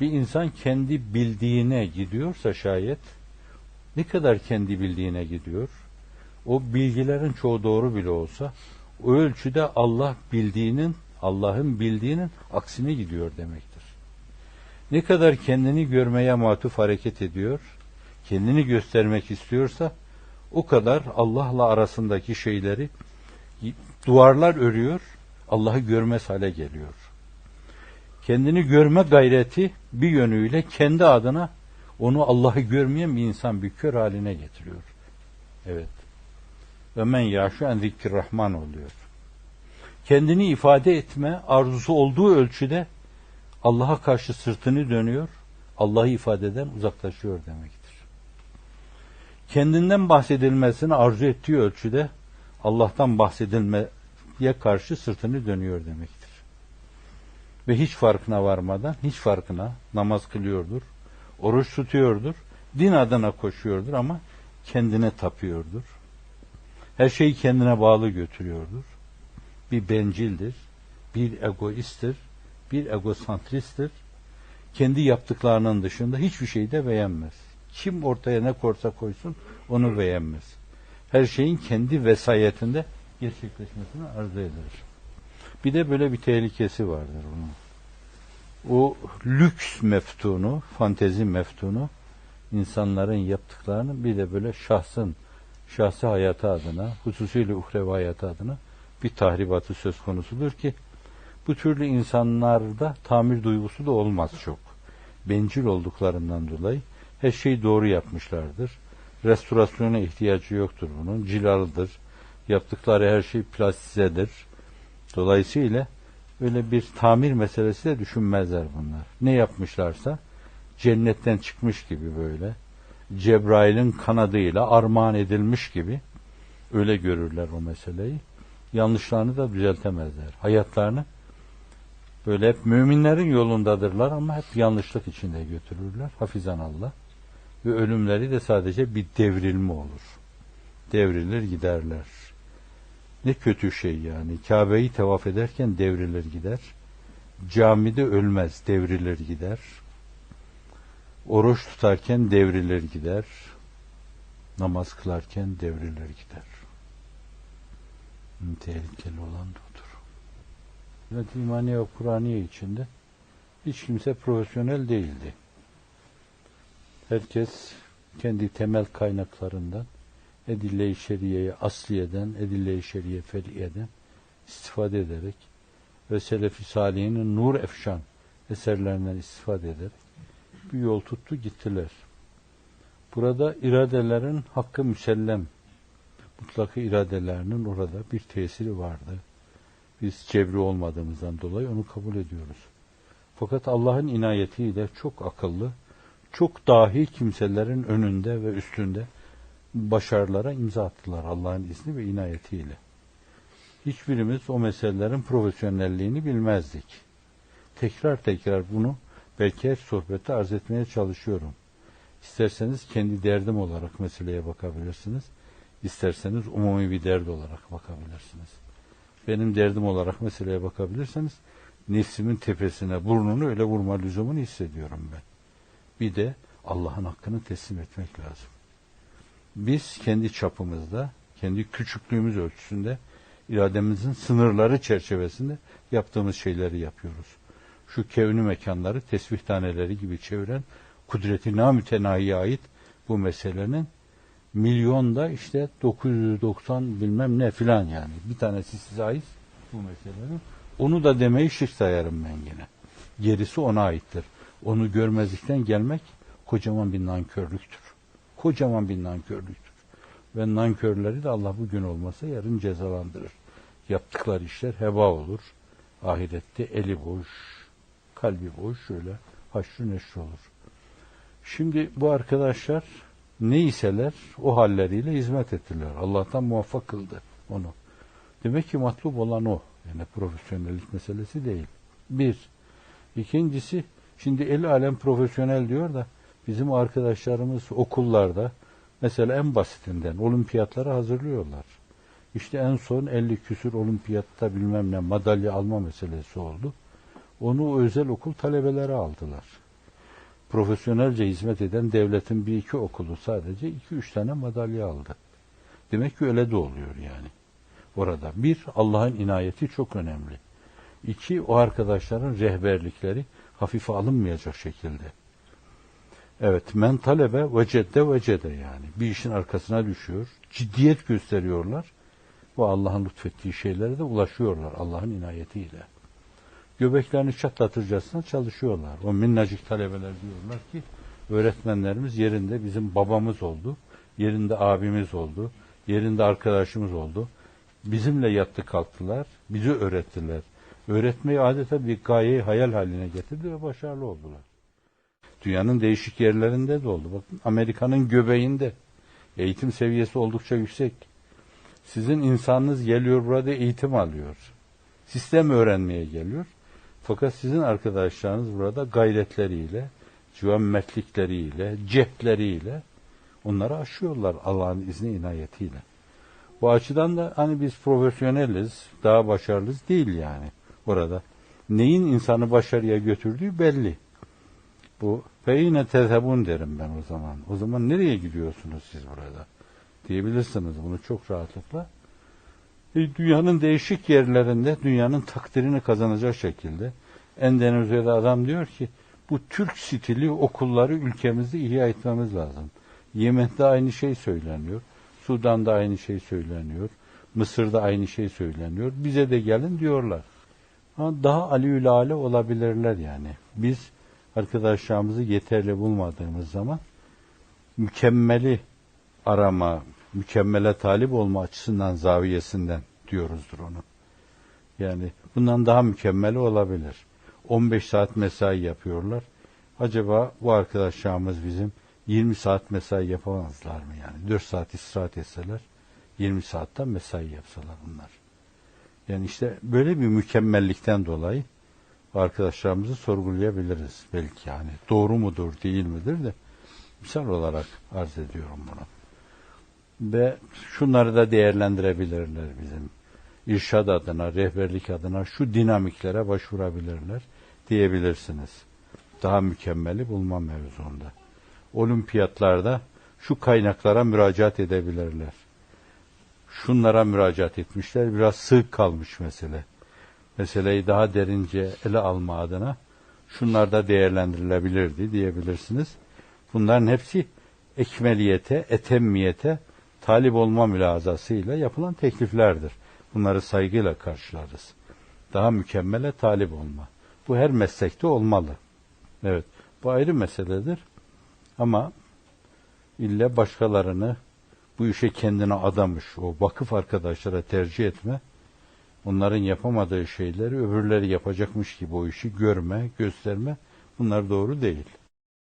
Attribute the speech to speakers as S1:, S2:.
S1: Bir insan kendi bildiğine gidiyorsa şayet ne kadar kendi bildiğine gidiyor? O bilgilerin çoğu doğru bile olsa o ölçüde Allah bildiğinin, Allah'ın bildiğinin aksine gidiyor demektir. Ne kadar kendini görmeye matuf hareket ediyor, kendini göstermek istiyorsa o kadar Allah'la arasındaki şeyleri duvarlar örüyor, Allah'ı görmez hale geliyor. Kendini görme gayreti bir yönüyle kendi adına onu Allah'ı görmeyen bir insan bir kör haline getiriyor. Evet. Ve men yaşu en zikrahman oluyor. Kendini ifade etme arzusu olduğu ölçüde Allah'a karşı sırtını dönüyor, Allah'ı ifadeden uzaklaşıyor demektir. Kendinden bahsedilmesini arzu ettiği ölçüde Allah'tan bahsedilmeye karşı sırtını dönüyor demektir. Ve hiç farkına varmadan, hiç farkına namaz kılıyordur, oruç tutuyordur, din adına koşuyordur ama kendine tapıyordur. Her şeyi kendine bağlı götürüyordur. Bir bencildir, bir egoisttir, bir egosantristtir. Kendi yaptıklarının dışında hiçbir şeyi de beğenmez. Kim ortaya ne korsa koysun onu beğenmez. Her şeyin kendi vesayetinde gerçekleşmesini arzu eder. Bir de böyle bir tehlikesi vardır onun. O lüks meftunu, fantezi meftunu insanların yaptıklarını bir de böyle şahsın, şahsi hayatı adına, hususiyle uhrevi hayatı adına bir tahribatı söz konusudur ki bu türlü insanlarda tamir duygusu da olmaz çok. Bencil olduklarından dolayı her şeyi doğru yapmışlardır. Restorasyona ihtiyacı yoktur bunun. Cilalıdır. Yaptıkları her şey plastizedir. Dolayısıyla öyle bir tamir meselesi de düşünmezler bunlar. Ne yapmışlarsa cennetten çıkmış gibi böyle Cebrail'in kanadıyla armağan edilmiş gibi öyle görürler o meseleyi. Yanlışlarını da düzeltemezler. Hayatlarını böyle hep müminlerin yolundadırlar ama hep yanlışlık içinde götürürler. Hafizan Allah. Ve ölümleri de sadece bir devrilme olur. Devrilir giderler. Ne kötü şey yani. Kabe'yi tevaf ederken devrilir gider. Camide ölmez, devrilir gider. Oruç tutarken devrilir gider. Namaz kılarken devrilir gider. Tehlikeli olan da odur. Evet, imaniye ve Kur'aniye içinde hiç kimse profesyonel değildi. Herkes kendi temel kaynaklarından edille-i şeriyeye asliyeden, edille-i şeriye feriyeden istifade ederek ve Selefi Salihinin nur efşan eserlerinden istifade ederek bir yol tuttu gittiler. Burada iradelerin hakkı müsellem, mutlaka iradelerinin orada bir tesiri vardı. Biz cebri olmadığımızdan dolayı onu kabul ediyoruz. Fakat Allah'ın inayetiyle çok akıllı, çok dahi kimselerin önünde ve üstünde başarılara imza attılar Allah'ın izni ve inayetiyle. Hiçbirimiz o meselelerin profesyonelliğini bilmezdik. Tekrar tekrar bunu belki her sohbette arz etmeye çalışıyorum. İsterseniz kendi derdim olarak meseleye bakabilirsiniz. İsterseniz umumi bir dert olarak bakabilirsiniz. Benim derdim olarak meseleye bakabilirseniz nefsimin tepesine burnunu öyle vurma lüzumunu hissediyorum ben. Bir de Allah'ın hakkını teslim etmek lazım. Biz kendi çapımızda, kendi küçüklüğümüz ölçüsünde, irademizin sınırları çerçevesinde yaptığımız şeyleri yapıyoruz. Şu kevni mekanları tesbih taneleri gibi çeviren kudreti namütenahiye ait bu meselenin milyonda işte 990 bilmem ne filan yani. Bir tanesi size ait bu meselenin. Onu da demeyi şirk sayarım ben yine. Gerisi ona aittir. Onu görmezlikten gelmek kocaman bir nankörlüktür. Kocaman bir nankörlüktür. Ve nankörleri de Allah bugün olmasa yarın cezalandırır. Yaptıkları işler heba olur. Ahirette eli boş, kalbi boş şöyle haşrı neşr olur. Şimdi bu arkadaşlar neyseler o halleriyle hizmet ettiler. Allah'tan muvaffak kıldı onu. Demek ki matlub olan o. Yani profesyonellik meselesi değil. Bir. İkincisi şimdi el alem profesyonel diyor da bizim arkadaşlarımız okullarda mesela en basitinden olimpiyatlara hazırlıyorlar. İşte en son 50 küsür olimpiyatta bilmem ne madalya alma meselesi oldu. Onu özel okul talebeleri aldılar. profesyonelce hizmet eden devletin bir iki okulu sadece iki üç tane madalya aldı. Demek ki öyle de oluyor yani. Orada bir, Allah'ın inayeti çok önemli. İki, o arkadaşların rehberlikleri hafife alınmayacak şekilde. Evet, men talebe vecedde vecede yani. Bir işin arkasına düşüyor, ciddiyet gösteriyorlar ve Allah'ın lütfettiği şeylere de ulaşıyorlar Allah'ın inayetiyle. Göbeklerini çatlatırcasına çalışıyorlar. O minnacık talebeler diyorlar ki öğretmenlerimiz yerinde bizim babamız oldu, yerinde abimiz oldu, yerinde arkadaşımız oldu. Bizimle yattı kalktılar, bizi öğrettiler. Öğretmeyi adeta bir gayeyi hayal haline getirdi ve başarılı oldular. Dünyanın değişik yerlerinde de oldu. Bakın Amerika'nın göbeğinde eğitim seviyesi oldukça yüksek. Sizin insanınız geliyor burada eğitim alıyor. Sistem öğrenmeye geliyor. Fakat sizin arkadaşlarınız burada gayretleriyle, cüvemmetlikleriyle, cepleriyle onları aşıyorlar Allah'ın izni inayetiyle. Bu açıdan da hani biz profesyoneliz, daha başarılıyız değil yani orada. Neyin insanı başarıya götürdüğü belli. Bu ve yine tezhebun derim ben o zaman. O zaman nereye gidiyorsunuz siz burada? Diyebilirsiniz bunu çok rahatlıkla. E, dünyanın değişik yerlerinde dünyanın takdirini kazanacak şekilde Endonezya'da adam diyor ki bu Türk stili okulları ülkemizde ihya etmemiz lazım. Yemen'de aynı şey söyleniyor. Sudan'da aynı şey söyleniyor. Mısır'da aynı şey söyleniyor. Bize de gelin diyorlar. Ama daha aliülale olabilirler yani. Biz arkadaşlarımızı yeterli bulmadığımız zaman mükemmeli arama, mükemmele talip olma açısından zaviyesinden diyoruzdur onu. Yani bundan daha mükemmeli olabilir. 15 saat mesai yapıyorlar. Acaba bu arkadaşlarımız bizim 20 saat mesai yapamazlar mı yani? 4 saat istirahat etseler 20 saatten mesai yapsalar bunlar. Yani işte böyle bir mükemmellikten dolayı arkadaşlarımızı sorgulayabiliriz belki yani. Doğru mudur değil midir de misal olarak arz ediyorum bunu. Ve şunları da değerlendirebilirler bizim. İrşad adına, rehberlik adına şu dinamiklere başvurabilirler diyebilirsiniz. Daha mükemmeli bulma mevzuunda. Olimpiyatlarda şu kaynaklara müracaat edebilirler. Şunlara müracaat etmişler. Biraz sığ kalmış mesele. Meseleyi daha derince ele alma adına şunlar da değerlendirilebilirdi diyebilirsiniz. Bunların hepsi ekmeliyete, etemmiyete talip olma mülazasıyla yapılan tekliflerdir. Bunları saygıyla karşılarız. Daha mükemmele talip olma. Bu her meslekte olmalı. Evet, bu ayrı meseledir. Ama ille başkalarını bu işe kendine adamış, o vakıf arkadaşlara tercih etme, onların yapamadığı şeyleri öbürleri yapacakmış gibi o işi görme, gösterme, bunlar doğru değil.